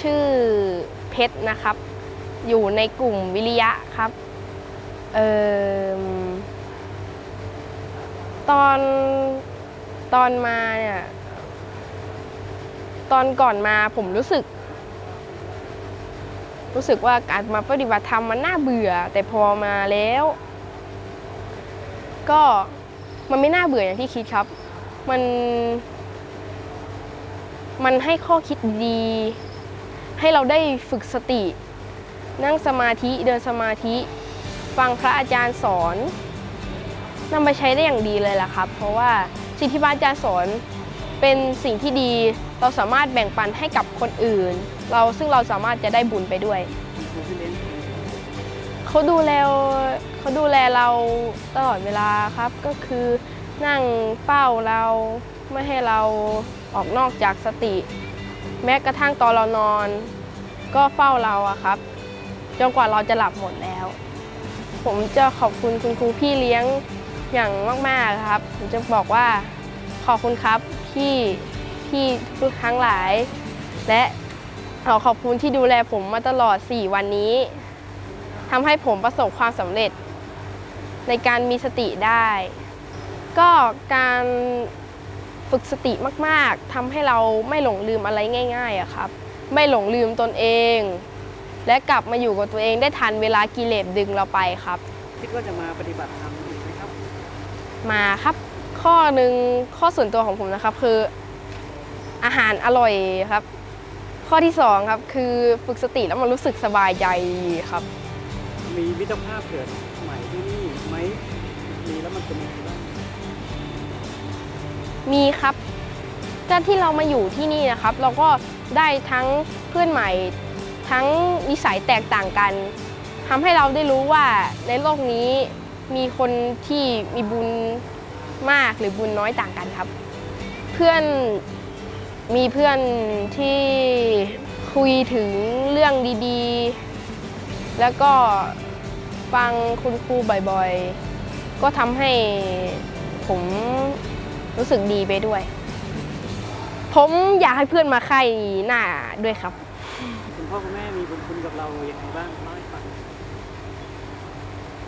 ชื่อเพชรนะครับ อยู่ในกลุ่มวิริยะครับเออตอนตอนมาเนี่ยตอนก่อนมาผมรู้สึก รู้สึกว่าการมาปฏิบัติธรรมมันน่าเบื่อ แต่พอมาแล้ว ก็มันไม่น่าเบื่ออย่างที่คิดครับ มัน มันให้ข้อคิดดี ให้เราได้ฝึกสติ นั่งสมาธิเดินสมาธิ ฟังพระอาจารย์สอนนำไปใช้ได้อย่างดีเลยล่ะครับ เพราะว่าสิ่งที่พระอาจารย์สอนเป็นสิ่งที่ดีเราสามารถแบ่งปันให้กับคนอื่น เราซึ่งเราสามารถจะได้บุญไปด้วย เขาดูแลเขาดูแลเราตลอดเวลาครับ ก็คือนั่งเฝ้าเราไม่ให้เราออกนอกจากสติ แม้กระทั่งตอนเรานอน ก็เฝ้าเราอะครับจนกว่าเราจะหลับหมดแล้ว ผมจะขอบคุณคุณครูพี่เลี้ยงอย่างมากๆครับ ผมจะบอกว่าขอบคุณครับพี่พี่ทุกทั้งหลาย และขอขอบคุณที่ดูแลผมมาตลอด 4 วันนี้ทำให้ผมประสบความสำเร็จ ในการมีสติได้ ก็การ ฝึกสติมากๆทำให้เราไม่หลงลืมอะไรง่ายๆอะครับ ไม่หลงลืมตนเอง และกลับมาอยู่กับตัวเองได้ทันเวลากิเลสดึงเราไปครับ คิดว่าจะมาปฏิบัติธรรมอีกไหมครับ มาครับ ข้อหนึ่งข้อส่วนตัวของผมนะครับ คืออาหารอร่อยครับ ข้อที่สองครับคือฝึกสติแล้วมันรู้สึกสบายใจครับ มีมิตรภาพเกิด มีครับการที่เรามาอยู่ที่นี่นะครับ เราก็ได้ทั้งเพื่อนใหม่ ทั้งนิสัยแตกต่างกันทำให้เราได้รู้ว่าในโลกนี้มีคนที่มีบุญมากหรือบุญน้อยต่างกันครับ เพื่อนมีเพื่อนที่คุยถึงเรื่องดีๆ แล้วก็ฟังคุณครูบ่อยๆ ก็ทำให้ผม รู้สึกดีไปด้วย ผมอยากให้เพื่อนมาไข่หน้าด้วยครับ คุณพ่อคุณแม่มีบุญคุณกับเราอย่างไรบ้างเล่าให้ฟัง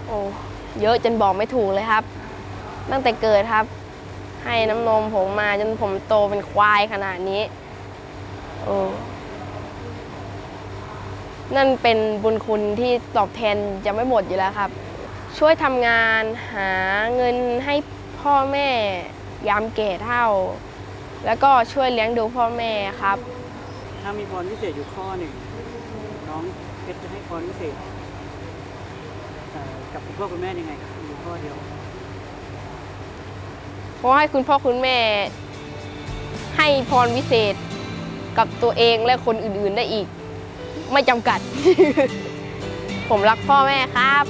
โอ้เยอะจนบอกไม่ถูกเลยครับ ตั้งแต่เกิดครับ ให้น้ำนมผมมาจนผมโตเป็นควายขนาดนี้โอ้นั่นเป็นบุญคุณที่ตอบแทนจะไม่หมดอยู่แล้วครับ ช่วยทำงานหาเงินให้พ่อแม่ ยามแก่เท่า แล้วก็ช่วยเลี้ยงดูพ่อแม่ครับ ถ้ามีพรพิเศษอยู่ข้อหนึ่งน้องเพชรจะให้พรพิเศษเอ่อกับคุณพ่อคุณแม่ยังไงครับมีข้อเดียวขอให้คุณพ่อคุณแม่ ให้พรวิเศษกับตัวเองและคนอื่นๆได้อีก ไม่จำกัด ผมรักพ่อแม่ครับ